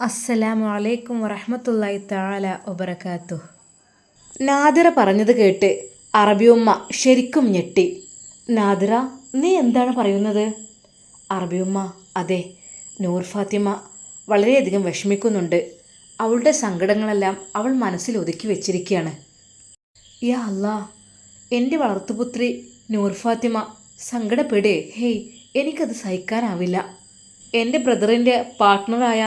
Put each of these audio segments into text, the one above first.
അസ്സലാമു അലൈക്കും വറഹമത്തല്ലായി താല ഒബറക്കാത്തു നാദിറ പറഞ്ഞത് കേട്ട് അറബിയുമ്മ ശരിക്കും ഞെട്ടി. നാദിറ നീ എന്താണ് പറയുന്നത്? അറബിയുമ്മ അതെ നൂർ ഫാത്തിമ വളരെയധികം വിഷമിക്കുന്നുണ്ട്. അവളുടെ സങ്കടങ്ങളെല്ലാം അവൾ മനസ്സിൽ ഒതുക്കി വെച്ചിരിക്കുകയാണ്. യാ അല്ലാ എന്റെ വളർത്തുപുത്രി നൂർ ഫാത്തിമ സങ്കടപ്പെടേ. ഹേയ് എനിക്കത് സഹിക്കാനാവില്ല. എന്റെ ബ്രദറിന്റെ പാർട്ട്ണറായ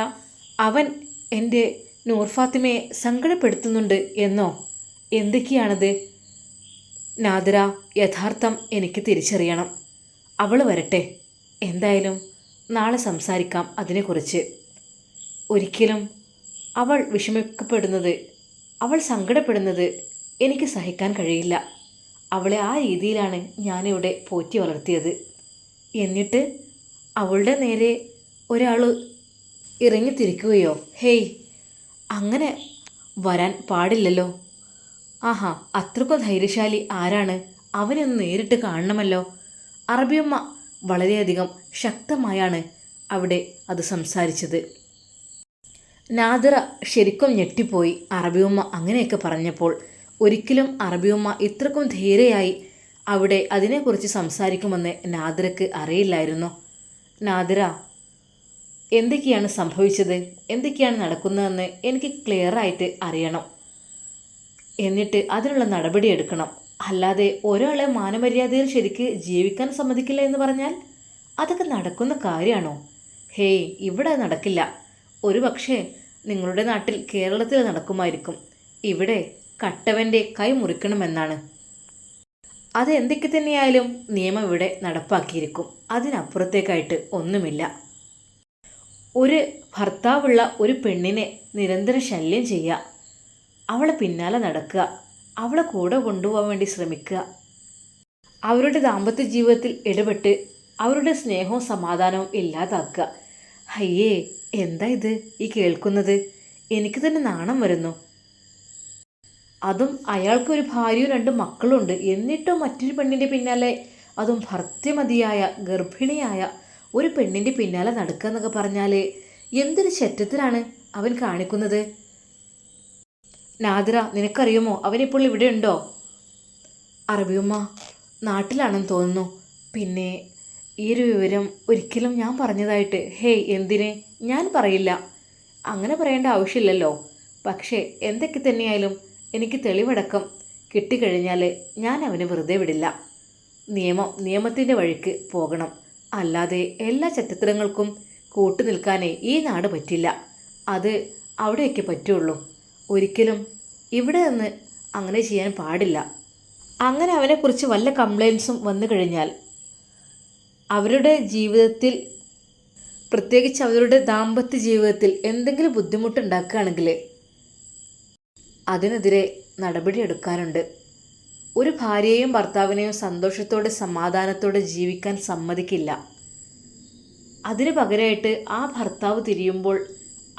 അവൻ എന്റെ നൂർഫാത്തിമയെ സങ്കടപ്പെടുത്തുന്നുണ്ട് എന്നോ? എന്തൊക്കെയാണത്? നാദിര യഥാർത്ഥം എനിക്ക് തിരിച്ചറിയണം. അവൾ വരട്ടെ. എന്തായാലും നാളെ സംസാരിക്കാം അതിനെക്കുറിച്ച്. ഒരിക്കലും അവൾ വിഷമിക്കപ്പെടുന്നത് അവൾ സങ്കടപ്പെടുന്നത് എനിക്ക് സഹിക്കാൻ കഴിയില്ല. അവളെ ആ രീതിയിലാണ് ഞാനിവിടെ പോറ്റി വളർത്തിയത്. എന്നിട്ട് അവളുടെ നേരെ ഒരാൾ ഇറങ്ങിത്തിരിക്കുകയോ? ഹേയ് അങ്ങനെ വരാൻ പാടില്ലല്ലോ. ആഹാ അത്രക്ക ധൈര്യശാലി ആരാണ്? അവനൊന്ന് നേരിട്ട് കാണണമല്ലോ. അറബിയമ്മ വളരെയധികം ശക്തമായാണ് അവിടെ അത് സംസാരിച്ചത്. നാദിറ ശരിക്കും ഞെട്ടിപ്പോയി. അറബിയമ്മ അങ്ങനെയൊക്കെ പറഞ്ഞപ്പോൾ ഒരിക്കലും അറബിയമ്മ ഇത്രക്കും ധീരയായി അവിടെ അതിനെക്കുറിച്ച് സംസാരിക്കുമെന്ന് നാദിറക്ക് അറിയില്ലായിരുന്നു. നാദിറ എന്തൊക്കെയാണ് സംഭവിച്ചത്? എന്തൊക്കെയാണ് നടക്കുന്നതെന്ന് എനിക്ക് ക്ലിയർ ആയിട്ട് അറിയണം. എന്നിട്ട് അതിനുള്ള നടപടി എടുക്കണം. അല്ലാതെ ഒരാളെ മാനമര്യാദയിൽ ശരിക്ക് ജീവിക്കാൻ സമ്മതിക്കില്ല എന്ന് പറഞ്ഞാൽ അതൊക്കെ നടക്കുന്ന കാര്യമാണോ? ഹേയ് ഇവിടെ നടക്കില്ല. ഒരു പക്ഷേ നിങ്ങളുടെ നാട്ടിൽ കേരളത്തിൽ നടക്കുമായിരിക്കും. ഇവിടെ കട്ടവന്റെ കൈ മുറിക്കണമെന്നാണ്. അത് എന്തൊക്കെ തന്നെയായാലും നിയമം ഇവിടെ നടപ്പാക്കിയിരിക്കും. അതിനപ്പുറത്തേക്കായിട്ട് ഒന്നുമില്ല. ഒരു ഭർത്താവുള്ള ഒരു പെണ്ണിനെ നിരന്തരം ശല്യം ചെയ്യുക. അവളെ പിന്നാലെ നടക്കുക. അവളെ കൂടെ കൊണ്ടുപോകാൻ വേണ്ടി ശ്രമിക്കുക. അവരുടെ ദാമ്പത്യ ജീവിതത്തിൽ ഇടപെട്ട് അവരുടെ സ്നേഹവും സമാധാനവും ഇല്ലാതാക്കുക. അയ്യേ എന്താ ഇത്? ഈ കേൾക്കുന്നത്? എനിക്ക് തന്നെ നാണം വരുന്നു. അതും അയാൾക്കൊരു ഭാര്യയും രണ്ട് മക്കളുണ്ട്. എന്നിട്ടും മറ്റൊരു പെണ്ണിന്റെ പിന്നാലെ അതും ഭർത്തിമതിയായ ഗർഭിണിയായ ഒരു പെണ്ണിന്റെ പിന്നാലെ നടക്കുക എന്നൊക്കെ പറഞ്ഞാൽ എന്തൊരു ശറ്റത്തിലാണ് അവൻ കാണിക്കുന്നത്? നാദിറ നിനക്കറിയുമോ? അവനിപ്പോൾ ഇവിടെ ഉണ്ടോ? അറബിയമ്മ നാട്ടിലാണെന്ന് തോന്നുന്നു. പിന്നെ ഈ ഒരു വിവരം ഒരിക്കലും ഞാൻ പറഞ്ഞതായിട്ട് ഹേയ് എന്തിന്? ഞാൻ പറയില്ല. അങ്ങനെ പറയേണ്ട ആവശ്യമില്ലല്ലോ. പക്ഷേ എന്തൊക്കെ തന്നെയായാലും എനിക്ക് തെളിവടക്കം കിട്ടിക്കഴിഞ്ഞാൽ ഞാൻ അവനെ വെറുതെ വിടില്ല. നിയമം നിയമത്തിന്റെ വഴിക്ക് പോകണം. അല്ലാതെ എല്ലാ ചരിത്രങ്ങൾക്കും കൂട്ടു നിൽക്കാനേ ഈ നാട് പറ്റില്ല. അത് അവിടെയൊക്കെ പറ്റുള്ളൂ. ഒരിക്കലും ഇവിടെ നിന്ന് അങ്ങനെ ചെയ്യാൻ പാടില്ല. അങ്ങനെ അവനെക്കുറിച്ച് വല്ല കംപ്ലയിൻസും വന്നു കഴിഞ്ഞാൽ അവരുടെ ജീവിതത്തിൽ പ്രത്യേകിച്ച് അവരുടെ ദാമ്പത്യ ജീവിതത്തിൽ എന്തെങ്കിലും ബുദ്ധിമുട്ടുണ്ടാക്കുകയാണെങ്കിൽ അതിനെതിരെ നടപടിയെടുക്കാനുണ്ട് ഒരു ഭാര്യയെയും ഭർത്താവിനെയും സന്തോഷത്തോടെ സമാധാനത്തോടെ ജീവിക്കാൻ സമ്മതിക്കില്ല. അതിന് പകരമായിട്ട് ആ ഭർത്താവ് തിരിയുമ്പോൾ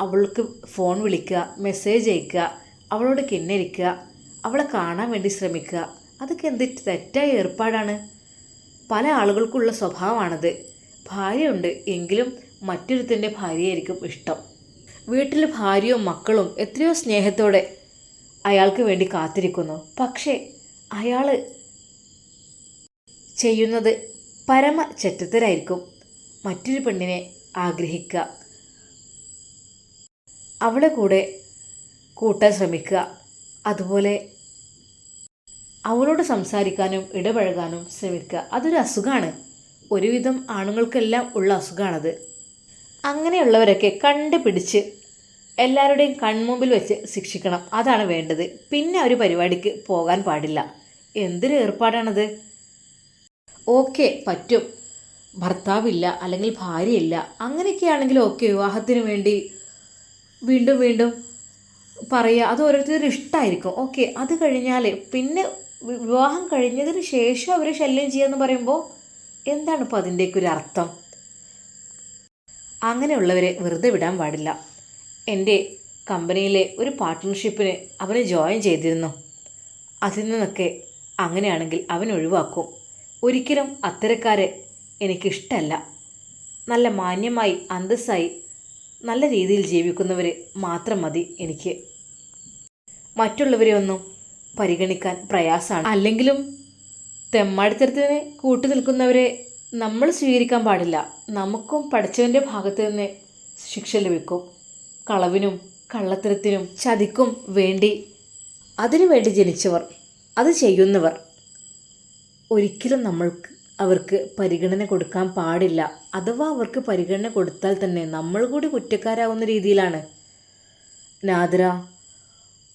അവൾക്ക് ഫോൺ വിളിക്കുക മെസ്സേജ് അയക്കുക അവളോട് കിന്നരിക്കുക അവളെ കാണാൻ വേണ്ടി ശ്രമിക്കുക. അതൊക്കെ എന്ത് തെറ്റായ ഏർപ്പാടാണ്? പല ആളുകൾക്കുള്ള സ്വഭാവമാണത്. ഭാര്യയുണ്ട് എങ്കിലും മറ്റൊരുത്തിന്റെ ഭാര്യയായിരിക്കും ഇഷ്ടം. വീട്ടിൽ ഭാര്യയും മക്കളും എത്രയോ സ്നേഹത്തോടെ അയാൾക്ക് വേണ്ടി കാത്തിരിക്കുന്നു. പക്ഷേ അയാൾ ചെയ്യുന്നത് പരമ ചെറ്റത്തരായിരിക്കും മറ്റൊരു പെണ്ണിനെ ആഗ്രഹിക്കുക. അവളെ കൂടെ കൂട്ടാൻ ശ്രമിക്കുക. അതുപോലെ അവളോട് സംസാരിക്കാനും ഇടപഴകാനും ശ്രമിക്കുക. അതൊരു അസുഖമാണ്. ഒരുവിധം ആണുങ്ങൾക്കെല്ലാം ഉള്ള അസുഖമാണത് അങ്ങനെയുള്ളവരൊക്കെ കണ്ടുപിടിച്ച് എല്ലാവരുടെയും കൺമുമ്പിൽ വെച്ച് ശിക്ഷിക്കണം. അതാണ് വേണ്ടത്. പിന്നെ ഒരു പരിപാടിക്ക് പോകാൻ പാടില്ല. എന്തൊരു ഏർപ്പാടാണത്? ഓക്കെ പറ്റും. ഭർത്താവില്ല അല്ലെങ്കിൽ ഭാര്യയില്ല അങ്ങനെയൊക്കെയാണെങ്കിൽ ഓക്കെ വിവാഹത്തിന് വേണ്ടി വീണ്ടും വീണ്ടും പറയുക. അത് ഓരോരുത്തരുടെ ഇഷ്ടമായിരിക്കും ഓക്കെ അത് കഴിഞ്ഞാൽ പിന്നെ വിവാഹം കഴിഞ്ഞതിന് ശേഷം അവരെ ശല്യം ചെയ്യാന്ന് പറയുമ്പോൾ എന്താണ് ഇപ്പോൾ അതിന്റെയൊക്കെ ഒരു അർത്ഥം? അങ്ങനെയുള്ളവരെ വെറുതെ വിടാൻ പാടില്ല. എന്റെ കമ്പനിയിലെ ഒരു പാർട്ട്ണർഷിപ്പിന് അവനെ ജോയിൻ ചെയ്തിരുന്നു. അതിൽ നിന്നൊക്കെ അങ്ങനെയാണെങ്കിൽ അവൻ ഒഴിവാക്കും. ഒരിക്കലും അത്തരക്കാരെ എനിക്കിഷ്ടമല്ല നല്ല മാന്യമായി അന്തസ്സായി നല്ല രീതിയിൽ ജീവിക്കുന്നവർ മാത്രം മതി എനിക്ക്. മറ്റുള്ളവരെ ഒന്നും പരിഗണിക്കാൻ പ്രയാസമാണ്. അല്ലെങ്കിലും തെമ്മാടിത്തരത്തിന് കൂട്ടു നിൽക്കുന്നവരെ നമ്മൾ സ്വീകരിക്കാൻ പാടില്ല. നമുക്കും പഠിച്ചവന്റെ ഭാഗത്ത് നിന്ന് ശിക്ഷ ലഭിക്കും. കളവിനും കള്ളത്തരത്തിനും ചതിക്കും വേണ്ടി അതിനുവേണ്ടി ജനിച്ചവർ അത് ചെയ്യുന്നവർ. ഒരിക്കലും നമ്മൾക്ക് അവർക്ക് പരിഗണന കൊടുക്കാൻ പാടില്ല. അഥവാ അവർക്ക് പരിഗണന കൊടുത്താൽ തന്നെ നമ്മൾ കൂടി കുറ്റക്കാരാവുന്ന രീതിയിലാണ്. നാദ്ര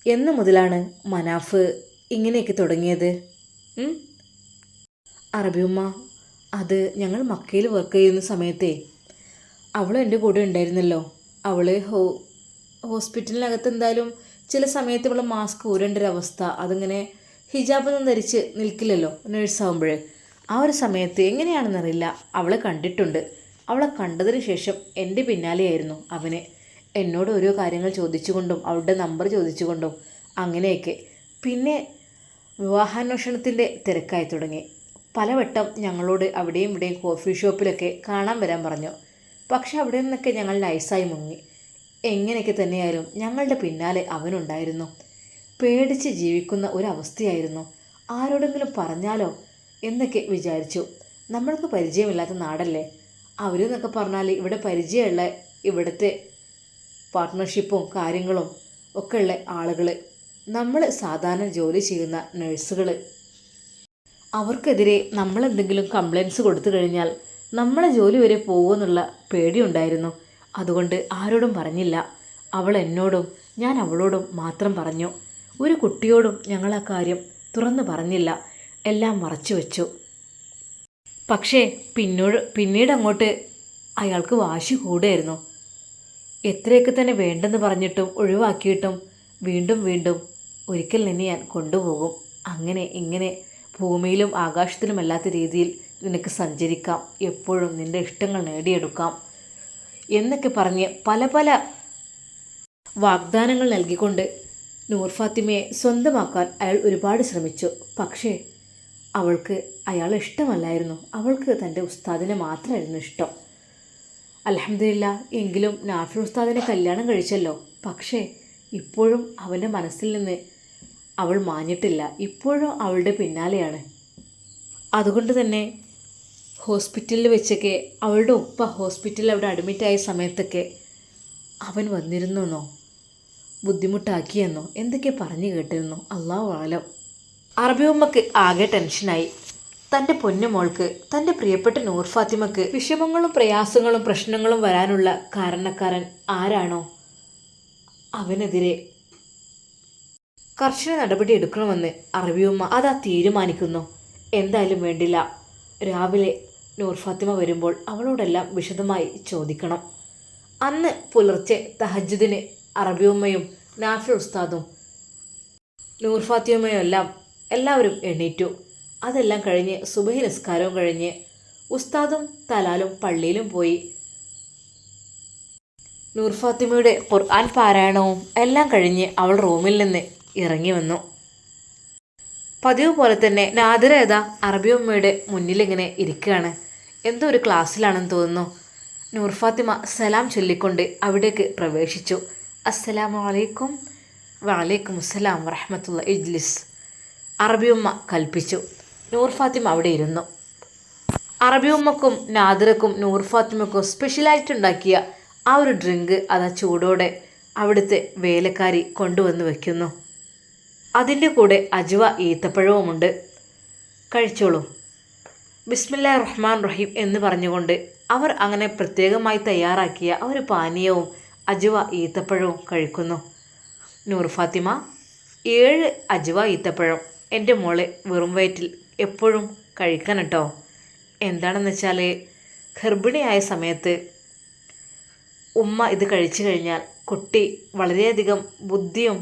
എന്ന് മുതലാണ് മനാഫ് ഇങ്ങനെയൊക്കെ തുടങ്ങിയത്? അറബിയമ്മ അത് ഞങ്ങൾ മക്കയിൽ വർക്ക് ചെയ്യുന്ന സമയത്തേ അവൾ എന്റെ കൂടെ ഉണ്ടായിരുന്നല്ലോ. അവൾ ഹോ ഹോസ്പിറ്റലിനകത്ത് എന്തായാലും ചില സമയത്ത് ഇവൾ മാസ്ക് ഊരേണ്ട ഒരു അവസ്ഥ. അതിങ്ങനെ ഹിജാബൊന്നും ധരിച്ച് നിൽക്കില്ലല്ലോ നേഴ്സാവുമ്പോൾ ആ ഒരു സമയത്ത് എങ്ങനെയാണെന്നറിയില്ല. അവളെ കണ്ടിട്ടുണ്ട്. അവളെ കണ്ടതിന് ശേഷം എന്റെ പിന്നാലെയായിരുന്നു അവന്. എന്നോട് ഓരോ കാര്യങ്ങൾ ചോദിച്ചുകൊണ്ടും അവളുടെ നമ്പർ ചോദിച്ചുകൊണ്ടും അങ്ങനെയൊക്കെ. പിന്നെ വിവാഹാന്വേഷണത്തിന്റെ തിരക്കായി തുടങ്ങി. പലവട്ടം ഞങ്ങളോട് അവിടെയും ഇവിടെയും കോഫി ഷോപ്പിലൊക്കെ കാണാൻ വരാൻ പറഞ്ഞു. പക്ഷെ അവിടെ നിന്നൊക്കെ ഞങ്ങൾ നൈസായി മുങ്ങി. എങ്ങനെയൊക്കെ തന്നെയായാലും ഞങ്ങളുടെ പിന്നാലെ അവനുണ്ടായിരുന്നു. പേടിച്ച് ജീവിക്കുന്ന ഒരവസ്ഥയായിരുന്നു. ആരോടെങ്കിലും പറഞ്ഞാലോ? എന്നൊക്കെ വിചാരിച്ചു. നമ്മൾക്ക് പരിചയമില്ലാത്ത നാടല്ലേ? അവരെന്നൊക്കെ പറഞ്ഞാൽ ഇവിടെ പരിചയമുള്ള ഇവിടുത്തെ പാർട്ട്ണർഷിപ്പും കാര്യങ്ങളും ഒക്കെ ഉള്ള ആളുകൾ നമ്മൾ സാധാരണ ജോലി ചെയ്യുന്ന നഴ്സുകൾ അവർക്കെതിരെ നമ്മൾ എന്തെങ്കിലും കംപ്ലയിൻസ് കൊടുത്തു കഴിഞ്ഞാൽ നമ്മളെ ജോലി വരെ പോകുമെന്നുള്ള പേടിയുണ്ടായിരുന്നു. അതുകൊണ്ട് ആരോടും പറഞ്ഞില്ല. അവൾ എന്നോടും ഞാൻ അവളോടും മാത്രം പറഞ്ഞു. ഒരു കുട്ടിയോടും ഞങ്ങൾ ആ കാര്യം തുറന്നു പറഞ്ഞില്ല. എല്ലാം മറച്ചു വെച്ചു. പക്ഷേ പിന്നോട് പിന്നീട് അങ്ങോട്ട് അയാൾക്ക് വാശി കൂടുമായിരുന്നു എത്രയൊക്കെ തന്നെ വേണ്ടെന്ന് പറഞ്ഞിട്ടും ഒഴിവാക്കിയിട്ടും വീണ്ടും വീണ്ടും ഒരിക്കൽ നിന്നെ ഞാൻ കൊണ്ടുപോകും. അങ്ങനെ ഇങ്ങനെ ഭൂമിയിലും ആകാശത്തിലുമല്ലാത്ത രീതിയിൽ നിനക്ക് സഞ്ചരിക്കാം. എപ്പോഴും നിന്റെ ഇഷ്ടങ്ങൾ നേടിയെടുക്കാം. എന്നൊക്കെ പറഞ്ഞ് പല പല വാഗ്ദാനങ്ങൾ നൽകിക്കൊണ്ട് നൂർ ഫാത്തിമയെ സ്വന്തമാക്കാൻ അയാൾ ഒരുപാട് ശ്രമിച്ചു. പക്ഷേ അവൾക്ക് അയാൾ ഇഷ്ടമല്ലായിരുന്നു. അവൾക്ക് തന്റെ ഉസ്താദിനെ മാത്രമായിരുന്നു ഇഷ്ടം. അലഹമില്ല എങ്കിലും നാഫി ഉസ്താദിനെ കല്യാണം കഴിച്ചല്ലോ. പക്ഷേ ഇപ്പോഴും അവന്റെ മനസ്സിൽ നിന്ന് അവൾ മാഞ്ഞിട്ടില്ല. ഇപ്പോഴും അവളുടെ പിന്നാലെയാണ്. അതുകൊണ്ട് തന്നെ ഹോസ്പിറ്റലിൽ വെച്ചൊക്കെ അവളുടെ ഉപ്പ ഹോസ്പിറ്റലിൽ അവിടെ അഡ്മിറ്റായ സമയത്തൊക്കെ അവൻ വന്നിരുന്നെന്നോ ബുദ്ധിമുട്ടാക്കിയെന്നോ എന്തൊക്കെ പറഞ്ഞു കേട്ടിരുന്നു? അള്ളാഹു ആലം. അറബിയമ്മക്ക് ആകെ ടെൻഷനായി. തന്റെ പൊന്നുമോൾക്ക് തന്റെ പ്രിയപ്പെട്ട നൂർ ഫാത്തിമക്ക് വിഷമങ്ങളും പ്രയാസങ്ങളും പ്രശ്നങ്ങളും വരാനുള്ള കാരണക്കാരൻ ആരാണോ? അവനെതിരെ കർശന നടപടി എടുക്കണമെന്ന് അറബിയമ്മ അതാ തീരുമാനിക്കുന്നു. എന്തായാലും വേണ്ടില്ല. രാവിലെ നൂർ ഫാത്തിമ വരുമ്പോൾ അവളോടെല്ലാം വിശദമായി ചോദിക്കണം. അന്ന് പുലർച്ചെ തഹജുദിന് അറബിയുമ്മയും നാഫി ഉസ്താദും നൂർ ഫാത്തിമയും എല്ലാം എല്ലാവരും എണീറ്റു. അതെല്ലാം കഴിഞ്ഞ് സുബഹി നിസ്കാരവും കഴിഞ്ഞ് ഉസ്താദും തലാലും പള്ളിയിലും പോയി. നൂർ ഫാത്തിമയുടെ ഖുർആൻ പാരായണവും എല്ലാം കഴിഞ്ഞ് അവൾ റൂമിൽ നിന്ന് ഇറങ്ങി വന്നു. പതിവ് പോലെ തന്നെ നാദിര ഏതാ അറബിയമ്മയുടെ മുന്നിലിങ്ങനെ ഇരിക്കുകയാണ്. എന്തോ ഒരു ക്ലാസ്സിലാണെന്ന് തോന്നുന്നു. നൂർ ഫാത്തിമ സലാം ചൊല്ലിക്കൊണ്ട് അവിടേക്ക് പ്രവേശിച്ചു. അസ്സലാമു അലൈക്കും വലൈക്കും അസ്സലാം വറഹമത്തുള്ള ഇജ്ലിസ്. അറബിയമ്മ കൽപ്പിച്ചു. നൂർ ഫാത്തിമ അവിടെ ഇരുന്നു. അറബിയമ്മക്കും നാദിറക്കും നൂർ ഫാത്തിമക്കും സ്പെഷ്യലായിട്ടുണ്ടാക്കിയ ആ ഒരു ഡ്രിങ്ക് അതാ ചൂടോടെ അവിടുത്തെ വേലക്കാരി കൊണ്ടുവന്ന് വയ്ക്കുന്നു അതിന്റെ കൂടെ അജുവ ഈത്തപ്പഴവുമുണ്ട്. കഴിച്ചോളൂ. ബിസ്മില്ല റഹ്മാൻ റഹീം എന്ന് പറഞ്ഞുകൊണ്ട് അവർ അങ്ങനെ പ്രത്യേകമായി തയ്യാറാക്കിയ ആ ഒരു പാനീയവും അജുവ ഈത്തപ്പഴവും കഴിക്കുന്നു. നൂർ ഫാത്തിമ ഏഴ് അജുവ ഈത്തപ്പഴം. എന്റെ മോളെ വെറും വയറ്റിൽ എപ്പോഴും കഴിക്കണം കേട്ടോ എന്താണെന്ന് വെച്ചാൽ ഗർഭിണിയായ സമയത്ത് ഉമ്മ ഇത് കഴിച്ചു കഴിഞ്ഞാൽ കുട്ടി വളരെയധികം ബുദ്ധിയും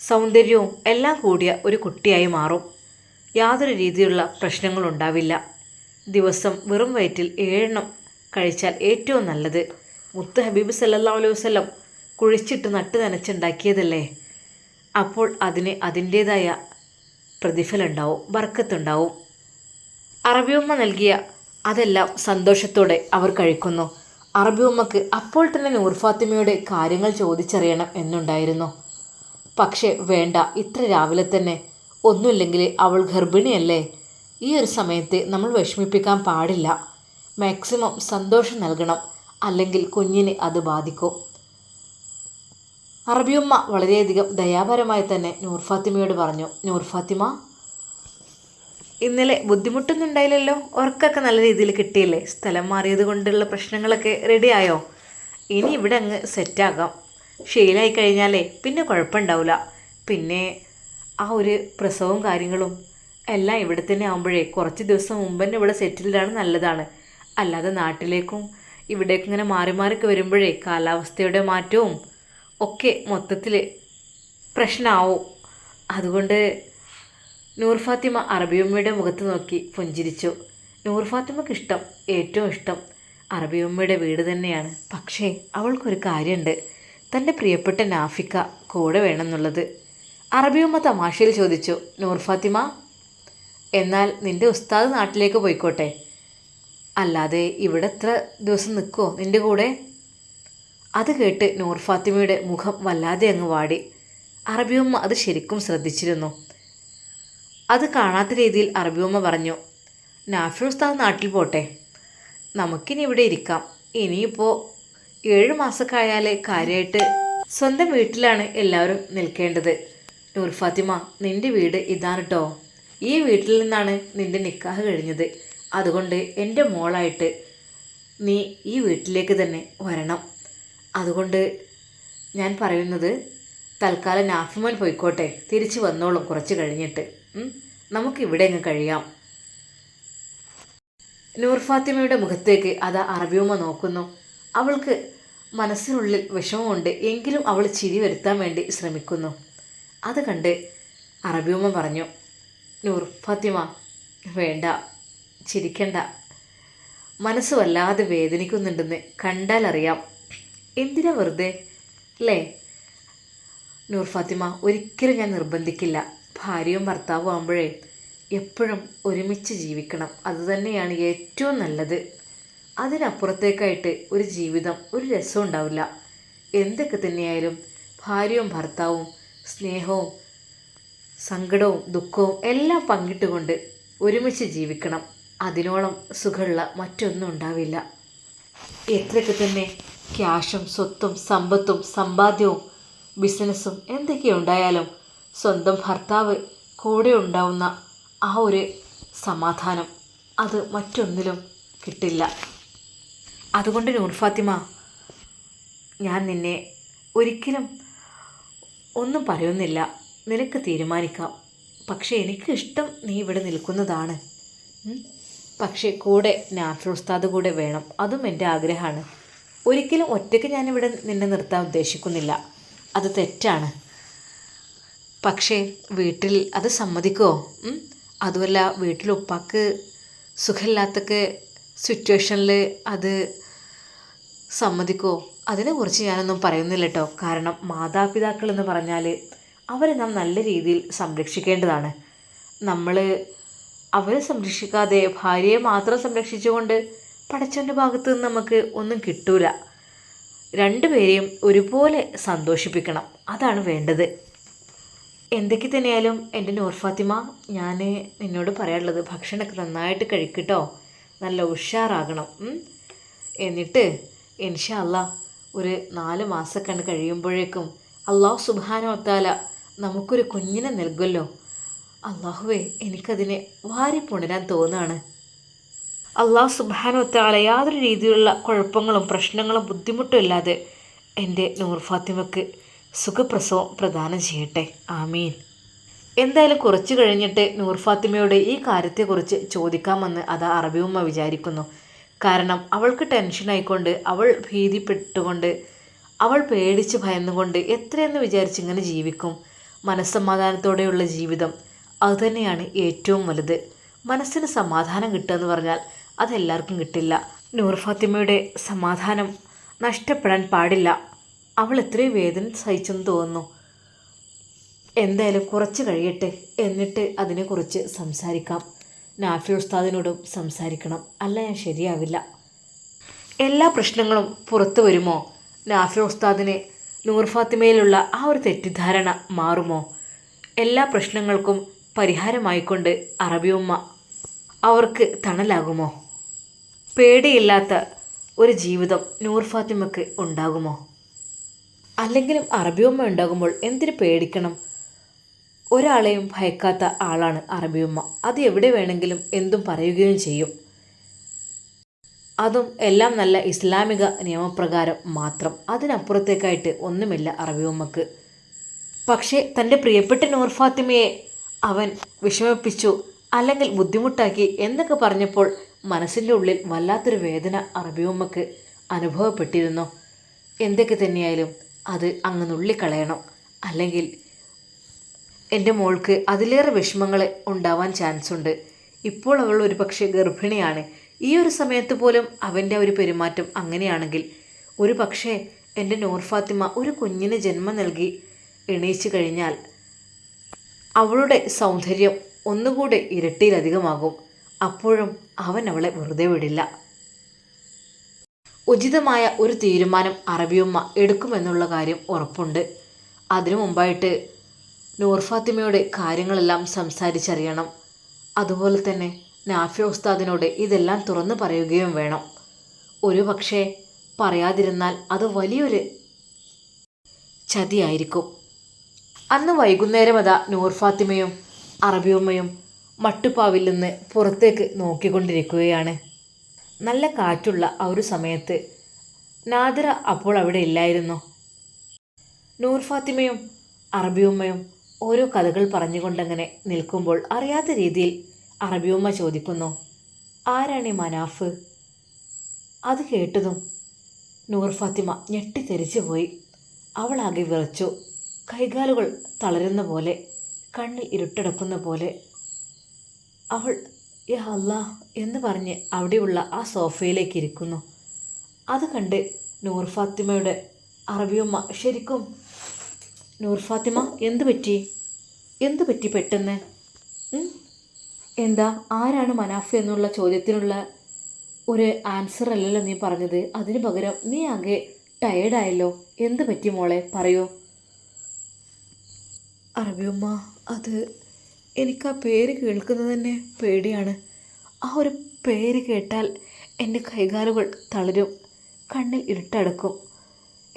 സൗന്ദര്യവും എല്ലാം കൂടിയ ഒരു കുട്ടിയായി മാറും. യാതൊരു രീതിയിലുള്ള പ്രശ്നങ്ങളുണ്ടാവില്ല. ദിവസം വെറും വയറ്റിൽ ഏഴെണ്ണം കഴിച്ചാൽ ഏറ്റവും നല്ലത് മുത്ത് ഹബീബ് സല്ലാ അലൈഹി വസ്ലം കുഴിച്ചിട്ട് നട്ട് നനച്ചുണ്ടാക്കിയതല്ലേ? അപ്പോൾ അതിന് അതിന്റേതായ പ്രതിഫലം ഉണ്ടാവും ബർക്കത്തുണ്ടാവും. അറബിയമ്മ നൽകിയ അതെല്ലാം സന്തോഷത്തോടെ അവർ കഴിക്കുന്നു. അറബിയമ്മക്ക് അപ്പോൾ തന്നെ നൂർഫാത്തിമയുടെ കാര്യങ്ങൾ ചോദിച്ചറിയണം എന്നുണ്ടായിരുന്നു. പക്ഷേ വേണ്ട ഇത്ര രാവിലെ തന്നെ. ഒന്നുമില്ലെങ്കിൽ അവൾ ഗർഭിണിയല്ലേ? ഈ ഒരു സമയത്ത് നമ്മൾ വിഷമിപ്പിക്കാൻ പാടില്ല. മാക്സിമം സന്തോഷം നൽകണം. അല്ലെങ്കിൽ കുഞ്ഞിനെ അത് ബാധിക്കും. അറബിയമ്മ വളരെയധികം ദയാപരമായി തന്നെ നൂർ ഫാത്തിമയോട് പറഞ്ഞു നൂർ ഫാത്തിമ ഇന്നലെ ബുദ്ധിമുട്ടൊന്നും ഉണ്ടായില്ലല്ലോ? ഉറക്കൊക്കെ നല്ല രീതിയിൽ കിട്ടിയില്ലേ? സ്ഥലം മാറിയത് കൊണ്ടുള്ള പ്രശ്നങ്ങളൊക്കെ റെഡിയായോ ഇനി ഇവിടെ അങ്ങ് സെറ്റാകാം ശീലമായി കഴിഞ്ഞാലേ പിന്നെ കുഴപ്പമുണ്ടാവില്ല പിന്നെ ആ ഒരു പ്രസവവും കാര്യങ്ങളും എല്ലാം ഇവിടെ തന്നെ ആകുമ്പോഴേ കുറച്ച് ദിവസം മുമ്പ് തന്നെ ഇവിടെ സെറ്റിൽഡാണ് നല്ലതാണ്. അല്ലാതെ നാട്ടിലേക്കും ഇവിടേക്കും ഇങ്ങനെ മാറി മാറിയൊക്കെ വരുമ്പോഴേ കാലാവസ്ഥയുടെ മാറ്റവും ഒക്കെ മൊത്തത്തിൽ പ്രശ്നമാവും അതുകൊണ്ട് നൂർ ഫാത്തിമ അറബിയമ്മയുടെ മുഖത്ത് നോക്കി പുഞ്ചിരിച്ചു. നൂർ ഫാത്തിമക്ക് ഇഷ്ടം ഏറ്റവും ഇഷ്ടം അറബിയമ്മയുടെ വീട് തന്നെയാണ്. പക്ഷേ അവൾക്കൊരു കാര്യമുണ്ട്. തന്റെ പ്രിയപ്പെട്ട നാഫിക്ക കൂടെ വേണമെന്നുള്ളത്. അറബിയമ്മ തമാശയിൽ ചോദിച്ചു നൂർ ഫാത്തിമ എന്നാൽ നിന്റെ ഉസ്താദ് നാട്ടിലേക്ക് പോയിക്കോട്ടെ? അല്ലാതെ ഇവിടെ എത്ര ദിവസം നിൽക്കുമോ നിന്റെ കൂടെ? അത് കേട്ട് നൂർ ഫാത്തിമയുടെ മുഖം വല്ലാതെ അങ്ങ് വാടി. അറബിയമ്മ അത് ശരിക്കും ശ്രദ്ധിച്ചിരുന്നു. അത് കാണാത്ത രീതിയിൽ അറബിയമ്മ പറഞ്ഞു നാഫി ഉസ്താദ് നാട്ടിൽ പോട്ടെ. നമുക്കിനി ഇവിടെ ഇരിക്കാം. ഇനിയിപ്പോൾ ഏഴ് മാസമൊക്കെ ആയാൽ കാര്യമായിട്ട് സ്വന്തം വീട്ടിലാണ് എല്ലാവരും നിൽക്കേണ്ടത്. നൂർ ഫാത്തിമ നിന്റെ വീട് ഇതാണ് കേട്ടോ ഈ വീട്ടിൽ നിന്നാണ് നിന്റെ നിക്കാഹ് കഴിഞ്ഞത്. അതുകൊണ്ട് എന്റെ മോളായിട്ട് നീ ഈ വീട്ടിലേക്ക് തന്നെ വരണം. അതുകൊണ്ട് ഞാൻ പറയുന്നത് തൽക്കാലം നാഫിമോൻ പോയിക്കോട്ടെ. തിരിച്ചു വന്നോളും കുറച്ച് കഴിഞ്ഞിട്ട്? നമുക്കിവിടെ അങ്ങ് കഴിയാം. നൂർ ഫാത്തിമയുടെ മുഖത്തേക്ക് അത് അറബിയുമ്മ നോക്കുന്നു. അവൾക്ക് മനസ്സിനുള്ളിൽ വിഷമമുണ്ട്. എങ്കിലും അവൾ ചിരി വരുത്താൻ വേണ്ടി ശ്രമിക്കുന്നു. അത് കണ്ട് അറബിയുമ്മ പറഞ്ഞു നൂർ ഫാത്തിമ വേണ്ട. ചിരിക്കണ്ട. മനസ്സ് വല്ലാതെ വേദനിക്കുന്നുണ്ടെന്ന് കണ്ടാൽ അറിയാം. എന്തിനാ വെറുതെ? അല്ലേ നൂർ ഫാത്തിമ ഒരിക്കലും ഞാൻ നിർബന്ധിക്കില്ല. ഭാര്യയും ഭർത്താവും ആകുമ്പോഴേ എപ്പോഴും ഒരുമിച്ച് ജീവിക്കണം. അതുതന്നെയാണ് ഏറ്റവും നല്ലത്. അതിനപ്പുറത്തേക്കായിട്ട് ഒരു ജീവിതം ഒരു രസം ഉണ്ടാവില്ല. എന്തൊക്കെ തന്നെയായാലും ഭാര്യയും ഭർത്താവും സ്നേഹവും സങ്കടവും ദുഃഖവും എല്ലാം പങ്കിട്ടുകൊണ്ട് ഒരുമിച്ച് ജീവിക്കണം. അതിനോളം സുഖമുള്ള മറ്റൊന്നും ഉണ്ടാവില്ല. എത്രയൊക്കെ തന്നെ ക്യാഷും സ്വത്തും സമ്പത്തും സമ്പാദ്യവും ബിസിനസ്സും എന്തൊക്കെ ഉണ്ടായാലും സ്വന്തം ഭർത്താവ് കൂടെ ഉണ്ടാവുന്ന ആ ഒരു സമാധാനം അത് മറ്റൊന്നിലും കിട്ടില്ല. അതുകൊണ്ട് നൂർ ഫാത്തിമ ഞാൻ നിന്നെ ഒരിക്കലും ഒന്നും പറയുന്നില്ല. നിനക്ക് തീരുമാനിക്കാം. പക്ഷേ എനിക്കിഷ്ടം നീ ഇവിടെ നിൽക്കുന്നതാണ്. പക്ഷേ കൂടെ നാഫി ഉസ്താദ് കൂടെ വേണം. അതും എന്റെ ആഗ്രഹമാണ്. ഒരിക്കലും ഒറ്റയ്ക്ക് ഞാനിവിടെ നിന്നെ നിർത്താൻ ഉദ്ദേശിക്കുന്നില്ല. അത് തെറ്റാണ്. പക്ഷേ വീട്ടിൽ അത് സമ്മതിക്കുമോ? അതുമല്ല വീട്ടിൽ ഉപ്പാക്ക് സുഖമില്ലാത്തൊക്കെ സിറ്റുവേഷനിൽ അത് സമ്മതിക്കുമോ അതിനെക്കുറിച്ച് ഞാനൊന്നും പറയുന്നില്ല കേട്ടോ കാരണം മാതാപിതാക്കളെന്ന് പറഞ്ഞാൽ അവരെ നാം നല്ല രീതിയിൽ സംരക്ഷിക്കേണ്ടതാണ്. നമ്മൾ അവരെ സംരക്ഷിക്കാതെ ഭാര്യയെ മാത്രം സംരക്ഷിച്ചുകൊണ്ട് പടച്ചവന്റെ ഭാഗത്ത് നിന്ന് നമുക്ക് ഒന്നും കിട്ടൂല. രണ്ടുപേരെയും ഒരുപോലെ സന്തോഷിപ്പിക്കണം. അതാണ് വേണ്ടത്. എന്തൊക്കെ തന്നെയാലും എന്റെ നൂർ ഫാത്തിമ ഞാൻ നിന്നോട് പറയാനുള്ളത് ഭക്ഷണമൊക്കെ നന്നായിട്ട് കഴിക്കട്ടോ. നല്ല ഉഷാറാകണം. എന്നിട്ട് ഇൻഷാ അല്ല ഒരു നാല് മാസക്കണ്ട് കഴിയുമ്പോഴേക്കും അള്ളാഹു സുബാനോത്താല താല നമുക്കൊരു കുഞ്ഞിനെ നൽകുമല്ലോ അള്ളാഹുവേ എനിക്കതിനെ വാരി പുണരാൻ തോന്നുകയാണ് അള്ളാഹു സുബാനോത്താളെ യാതൊരു രീതിയിലുള്ള കുഴപ്പങ്ങളും പ്രശ്നങ്ങളും ബുദ്ധിമുട്ടും ഇല്ലാതെ എന്റെ നൂർ ഫാത്തിമക്ക് സുഖപ്രസവം പ്രദാനം ചെയ്യട്ടെ. ആമീൻ. എന്തായാലും കുറച്ച് കഴിഞ്ഞിട്ട് നൂർ ഫാത്തിമയോട് ഈ കാര്യത്തെക്കുറിച്ച് ചോദിക്കാമെന്ന് അത് അറബിയുമ്മ വിചാരിക്കുന്നു. കാരണം അവൾക്ക് ടെൻഷനായിക്കൊണ്ട് അവൾ ഭീതിപ്പെട്ടുകൊണ്ട് അവൾ പേടിച്ച് ഭയന്നുകൊണ്ട് എത്രയെന്ന് വിചാരിച്ച് ഇങ്ങനെ ജീവിക്കും? മനസ്സമാധാനത്തോടെയുള്ള ജീവിതം അതുതന്നെയാണ് ഏറ്റവും വലുത്. മനസ്സിന് സമാധാനം കിട്ടുക എന്ന് പറഞ്ഞാൽ അതെല്ലാവർക്കും കിട്ടില്ല. നൂർ ഫാത്തിമയുടെ സമാധാനം നഷ്ടപ്പെടാൻ പാടില്ല. അവൾ എത്രയും വേദന സഹിച്ചെന്ന് തോന്നുന്നു. എന്തായാലും കുറച്ച് കഴിയട്ടെ എന്നിട്ട് അതിനെക്കുറിച്ച് സംസാരിക്കാം. നാഫി ഉസ്താദിനോടും സംസാരിക്കണം. അല്ല ഞാൻ ശരിയാവില്ല. എല്ലാ പ്രശ്നങ്ങളും പുറത്തു വരുമോ? നാഫി ഉസ്താദിനെ നൂർ ഫാത്തിമയിലുള്ള ആ ഒരു തെറ്റിദ്ധാരണ മാറുമോ? എല്ലാ പ്രശ്നങ്ങൾക്കും പരിഹാരമായിക്കൊണ്ട് അറബിയുമ്മ അവർക്ക് തണലാകുമോ? പേടിയില്ലാത്ത ഒരു ജീവിതം നൂർ ഫാത്തിമക്ക് ഉണ്ടാകുമോ? അല്ലെങ്കിലും അറബിയമ്മ ഉണ്ടാകുമ്പോൾ എന്തിനു പേടിക്കണം? ഒരാളെയും ഭയക്കാത്ത ആളാണ് അറബിയമ്മ. അത് എവിടെ വേണമെങ്കിലും എന്തും പറയുകയും ചെയ്യും. അതും എല്ലാം നല്ല ഇസ്ലാമിക നിയമപ്രകാരം മാത്രം. അതിനപ്പുറത്തേക്കായിട്ട് ഒന്നുമില്ല അറബിയമ്മക്ക്. പക്ഷേ തന്റെ പ്രിയപ്പെട്ട നൂർ ഫാത്തിമയെ അവൻ വിഷമിപ്പിച്ചു. അല്ലെങ്കിൽ ബുദ്ധിമുട്ടാക്കി എന്നൊക്കെ പറഞ്ഞപ്പോൾ മനസ്സിന്റെ ഉള്ളിൽ വല്ലാത്തൊരു വേദന അറബിയമ്മക്ക് അനുഭവപ്പെട്ടിരുന്നു. എന്തൊക്കെ തന്നെയായാലും അത് അങ്ങ് നുള്ളിക്കളയണം. അല്ലെങ്കിൽ എന്റെ മോൾക്ക് അതിലേറെ വിഷമങ്ങൾ ഉണ്ടാവാൻ ചാൻസ് ഉണ്ട്. ഇപ്പോൾ അവൾ ഒരു പക്ഷേ ഗർഭിണിയാണ്. ഈ ഒരു സമയത്ത് പോലും അവന്റെ ഒരു പെരുമാറ്റം അങ്ങനെയാണെങ്കിൽ ഒരു പക്ഷേ എന്റെ നൂർ ഫാത്തിമ ഒരു കുഞ്ഞിന് ജന്മം നൽകി എണീച്ചു കഴിഞ്ഞാൽ അവളുടെ സൗന്ദര്യം ഒന്നുകൂടെ ഇരട്ടിയിലധികമാകും. അപ്പോഴും അവൻ അവളെ വെറുതെ വിടില്ല. ഉചിതമായ ഒരു തീരുമാനം അറബിയമ്മ എടുക്കുമെന്നുള്ള കാര്യം ഉറപ്പുണ്ട്. അതിനു മുമ്പായിട്ട് നൂർഫാത്തിമയുടെ കാര്യങ്ങളെല്ലാം സംസാരിച്ചറിയണം. അതുപോലെ തന്നെ നാഫി ഉസ്താദിനോട് ഇതെല്ലാം തുറന്നു പറയുകയും വേണം. ഒരു പക്ഷേ പറയാതിരുന്നാൽ അത് വലിയൊരു ചതിയായിരിക്കും. അന്ന് വൈകുന്നേരം അതാ നൂർ ഫാത്തിമയും അറബിയമ്മയും മട്ടുപ്പാവിൽ നിന്ന് പുറത്തേക്ക് നോക്കിക്കൊണ്ടിരിക്കുകയാണ്. നല്ല കാറ്റുള്ള ആ ഒരു സമയത്ത് നാദിറ അപ്പോൾ അവിടെ ഇല്ലായിരുന്നു. നൂർ ഫാത്തിമയും അറബിയമ്മയും ഓരോ കഥകൾ പറഞ്ഞുകൊണ്ടങ്ങനെ നിൽക്കുമ്പോൾ അറിയാത്ത രീതിയിൽ അറബിയമ്മ ചോദിക്കുന്നു ആരാണ് ഈ മനാഫ്? അത് കേട്ടതും നൂർ ഫാത്തിമ ഞെട്ടിത്തെറിച്ചു പോയി അവളാകെ വിറച്ചു. കൈകാലുകൾ തളരുന്ന പോലെ കണ്ണിൽ ഇരുട്ടടക്കുന്ന പോലെ അവൾ യാ അല്ലാ എന്ന് പറഞ്ഞ് അവിടെയുള്ള ആ സോഫയിലേക്ക് ഇരിക്കുന്നു. അത് കണ്ട് നൂർ ഫാത്തിമയുടെ അറബിയമ്മ ശരിക്കും നൂർ ഫാത്തിമ എന്ത് പറ്റി? എന്ത് പറ്റി പെട്ടെന്ന്? എന്താ ആരാണ് മനാഫ് എന്നുള്ള ചോദ്യത്തിനുള്ള ഒരു ആൻസർ അല്ലല്ലോ നീ പറഞ്ഞത്? അതിന് പകരം നീ ആകെ ടയേർഡായല്ലോ. എന്ത് പറ്റി മോളെ? പറയൂ? അറബിയമ്മ അത് എനിക്ക് ആ പേര് കേൾക്കുന്നത് തന്നെ പേടിയാണ്. ആ ഒരു പേര് കേട്ടാൽ എന്റെ കൈകാലുകൾ തളരും കണ്ണിൽ ഇരുട്ടടക്കും.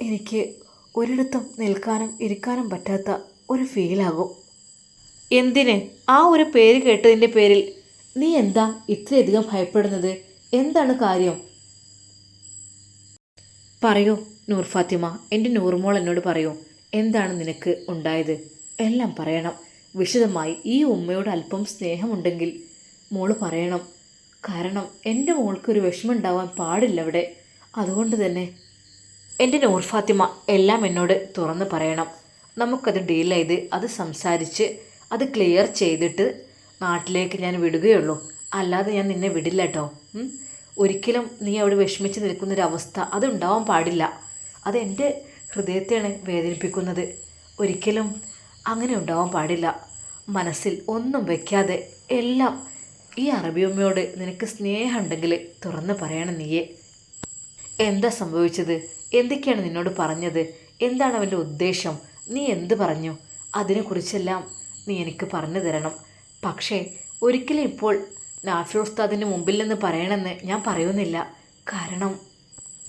എനിക്ക് ഒരിടത്തും നിൽക്കാനും ഇരിക്കാനും പറ്റാത്ത ഒരു ഫീലാകും. എന്തിന് ആ ഒരു പേര് കേട്ടതിന്റെ പേരിൽ നീ എന്താ ഇത്രയധികം ഭയപ്പെടുന്നത്? എന്താണ് കാര്യം? പറയൂ നൂർ ഫാത്തിമ എന്റെ നൂർമോൾ എന്നോട് പറയൂ എന്താണ് നിനക്ക് ഉണ്ടായത്? എല്ലാം പറയണം. വിശദമായി ഈ ഉമ്മയോട് അല്പം സ്നേഹമുണ്ടെങ്കിൽ മോൾ പറയണം. കാരണം എന്റെ മോൾക്കൊരു വിഷമം ഉണ്ടാവാൻ പാടില്ല അവിടെ അതുകൊണ്ട് തന്നെ എന്റെ നൂർ ഫാത്തിമ എല്ലാം എന്നോട് തുറന്ന് പറയണം. നമുക്കത് ഡീൽ ചെയ്ത് അത് സംസാരിച്ച് അത് ക്ലിയർ ചെയ്തിട്ട് നാട്ടിലേക്ക് ഞാൻ വിടുകയുള്ളൂ. അല്ലാതെ ഞാൻ നിന്നെ വിടില്ല കേട്ടോ ഒരിക്കലും നീ അവിടെ വിഷമിച്ച് നിൽക്കുന്നൊരവസ്ഥ അതുണ്ടാവാൻ പാടില്ല. അതെന്റെ ഹൃദയത്തെയാണ് വേദനിപ്പിക്കുന്നത്. ഒരിക്കലും അങ്ങനെ ഉണ്ടാവാൻ പാടില്ല. മനസ്സിൽ ഒന്നും വയ്ക്കാതെ എല്ലാം ഈ അറബിയമ്മയോട് നിനക്ക് സ്നേഹമുണ്ടെങ്കിൽ തുറന്ന് പറയണം നീയെ. എന്താ സംഭവിച്ചത്? എന്തൊക്കെയാണ് നിന്നോട് പറഞ്ഞത്? എന്താണ് അവന്റെ ഉദ്ദേശം? നീ എന്ത് പറഞ്ഞു? അതിനെക്കുറിച്ചെല്ലാം നീ എനിക്ക് പറഞ്ഞു തരണം. പക്ഷേ ഒരിക്കലും ഇപ്പോൾ നാഫി ഉസ്താദിന്റെ മുമ്പിൽ നിന്ന് പറയണമെന്ന് ഞാൻ പറയുന്നില്ല. കാരണം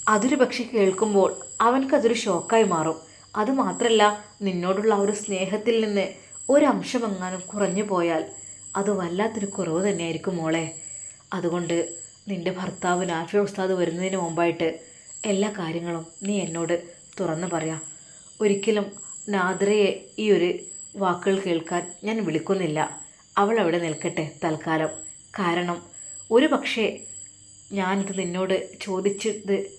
അതൊരു പക്ഷെ കേൾക്കുമ്പോൾ അവൻക്കതൊരു ഷോക്കായി മാറും. അതുമാത്രമല്ല നിന്നോടുള്ള ആ ഒരു സ്നേഹത്തിൽ നിന്ന് ഒരംശമെങ്ങാനും കുറഞ്ഞു പോയാൽ അത് വല്ലാത്തൊരു കുറവ് തന്നെയായിരിക്കും മോളെ. അതുകൊണ്ട് നിന്റെ ഭർത്താവ് നാഫി ഉസ്താദ് വരുന്നതിന് മുമ്പായിട്ട് എല്ലാ കാര്യങ്ങളും നീ എന്നോട് തുറന്നു പറയാം. ഒരിക്കലും നാദ്രയെ ഈ ഒരു വാക്കുകൾ കേൾക്കാൻ ഞാൻ വിളിക്കുന്നില്ല. അവൾ അവിടെ നിൽക്കട്ടെ തൽക്കാലം. കാരണം ഒരു പക്ഷേ ഞാനിത് നിന്നോട് ചോദിച്ചത്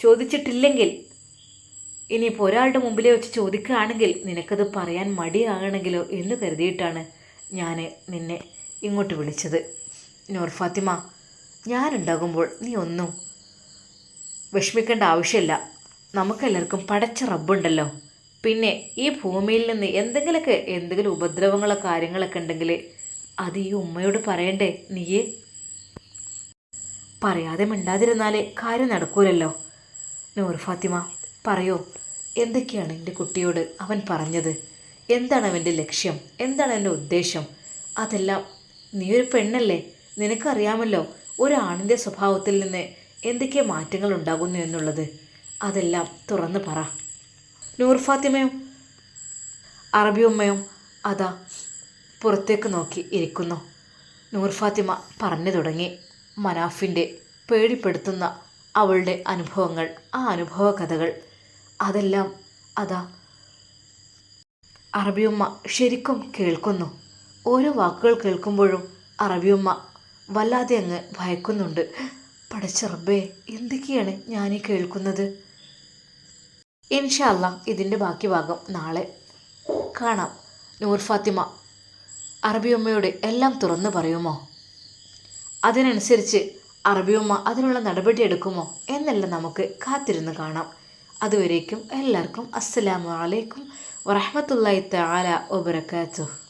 ചോദിച്ചിട്ടില്ലെങ്കിൽ ഇനിയിപ്പോൾ ഒരാളുടെ മുമ്പിലേ വെച്ച് ചോദിക്കുകയാണെങ്കിൽ നിനക്കത് പറയാൻ മടിയാകണമെങ്കിലോ എന്ന് കരുതിയിട്ടാണ് ഞാൻ നിന്നെ ഇങ്ങോട്ട് വിളിച്ചത്. നൂർ ഫാത്തിമ ഞാനുണ്ടാകുമ്പോൾ നീ ഒന്നും വിഷമിക്കേണ്ട ആവശ്യമില്ല. നമുക്കെല്ലാവർക്കും പടച്ച റബ്ബുണ്ടല്ലോ. പിന്നെ ഈ ഭൂമിയിൽ നിന്ന് എന്തെങ്കിലുമൊക്കെ എന്തെങ്കിലും ഉപദ്രവങ്ങളോ കാര്യങ്ങളൊക്കെ ഉണ്ടെങ്കിൽ അത് ഈ ഉമ്മയോട് പറയണ്ടേ നീയേ? പറയാതെ മിണ്ടാതിരുന്നാലേ കാര്യം നടക്കൂലല്ലോ. നൂർ ഫാത്തിമ പറയോ. എന്തൊക്കെയാണ് എന്റെ കുട്ടിയോട് അവൻ പറഞ്ഞത്? എന്താണ് അവന്റെ ലക്ഷ്യം? എന്താണ് അവന്റെ ഉദ്ദേശം? അതെല്ലാം നീ ഒരു പെണ്ണല്ലേ? നിനക്കറിയാമല്ലോ ഒരാണിന്റെ സ്വഭാവത്തിൽ നിന്ന് എന്തൊക്കെ മാറ്റങ്ങൾ ഉണ്ടാകുന്നു എന്നുള്ളത്. അതെല്ലാം തുറന്നു പറ. നൂർ ഫാത്തിമയും അറബിയുമ്മയും അതാ പുറത്തേക്ക് നോക്കി ഇരിക്കുന്നു. നൂർ ഫാത്തിമ പറഞ്ഞു തുടങ്ങി. മനാഫിന്റെ പേടിപ്പെടുത്തുന്ന അവളുടെ അനുഭവങ്ങൾ ആ അനുഭവ കഥകൾ അതെല്ലാം അതാ. അറബിയമ്മ ശരിക്കും കേൾക്കുന്നു. ഓരോ വാക്കുകൾ കേൾക്കുമ്പോഴും അറബിയമ്മ വല്ലാതെ അങ്ങ് ഭയക്കുന്നുണ്ട്. പടച്ചറബേ എന്തൊക്കെയാണ് ഞാനീ കേൾക്കുന്നത്? ഇൻഷല്ല ഇതിന്റെ ബാക്കി ഭാഗം നാളെ കാണാം. നൂർ ഫാത്തിമ അറബിയമ്മയോട് എല്ലാം തുറന്നു പറയുമോ? അതിനനുസരിച്ച് അറബിയമ്മ അതിനുള്ള നടപടിയെടുക്കുമോ എന്നെല്ലാം നമുക്ക് കാത്തിരുന്ന് കാണാം. അതുവരേക്കും എല്ലാവർക്കും അസ്സലാമു അലൈക്കും വറഹമത്തല്ലായി തആല വബറകാതുഹു.